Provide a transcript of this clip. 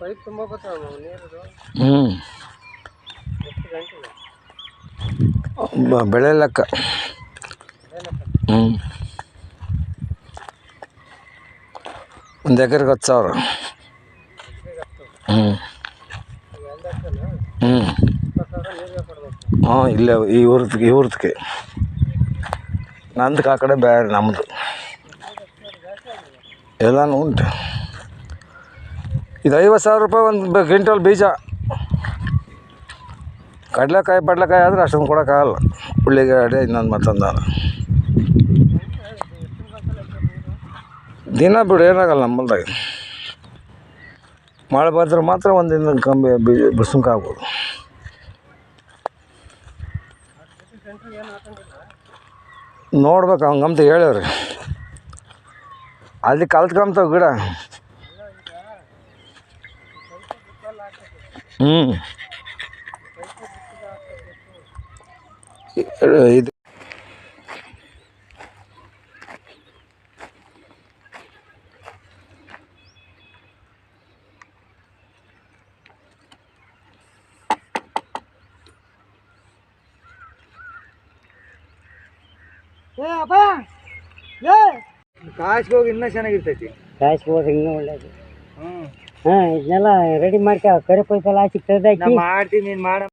Pipe ತುಂಬ ಬರ್ತಾವ ನೀರು ಹ್ಞೂ ಬೆಳೆ ಲೆಕ್ಕ. ಹ್ಞೂ ಒಂದು ಎಕರೆಗೆ ಹತ್ತು ಸಾವಿರ. ಹ್ಞೂ ಹ್ಞೂ ಹಾಂ ಇಲ್ಲೇ ಈ ಊರ್ದಕ್ಕೆ ಈ ಊರ್ದಕ್ಕೆ ನಂದಕ್ಕೆ ಆ ಕಡೆ ಬೇರೆ ನಮ್ಮದು ಎಲ್ಲನೂ ಉಂಟು. ಇದು ಐವತ್ತು ಸಾವಿರ ರೂಪಾಯಿ ಒಂದು ಕ್ವಿಂಟಲ್ ಬೀಜ. ಕಡಲೆಕಾಯಿ ಬಡ್ಲೆಕಾಯಿ ಆದರೆ ಅಷ್ಟೊಂದು ಕೊಡೋಕ್ಕಾಗಲ್ಲ. ಉಳ್ಳಿಗಡ್ಡೆ ಇನ್ನೊಂದು ಮತ್ತೊಂದು. ದಿನ ಬಿಡು, ಏನಾಗಲ್ಲ ನಮ್ಮಲ್ದಾಗ. ಮಳೆ ಬಂದ್ರೆ ಮಾತ್ರ ಒಂದು ದಿನ ಕಮ್ಮಿ ಬೀಜ ಬಿಡ್ಸೋಕ್ಕಾಗ್ಬೋದು ನೋಡ್ಬೇಕು ಹಂಗಂತ ಹೇಳ್ಯಾವ್ರಿ ಅಲ್ಲಿ ಕಲ್ತ್ಕೊಂತಾವ ಗಿಡ ಇದು ಏ ಅಪ್ಪ ಏ ಕಾಸ್ಗೆ ಹೋಗಿ ಇನ್ನೂ ಚೆನ್ನಾಗಿರ್ತೈತಿ ಕಾಯಿಸ್ಬೋದು ಇನ್ನೂ ಒಳ್ಳೇದು ಹ್ಞೂ ಹಾಂ ಇದನ್ನೆಲ್ಲ ರೆಡಿ ಮಾಡ್ಕೊ ಕರೆ ಎಲ್ಲ ಹಾಕಿ ತೆಗ್ದಾಕಿ. ಮಾಡ್ತೀನಿ ನೀನು ಮಾಡ.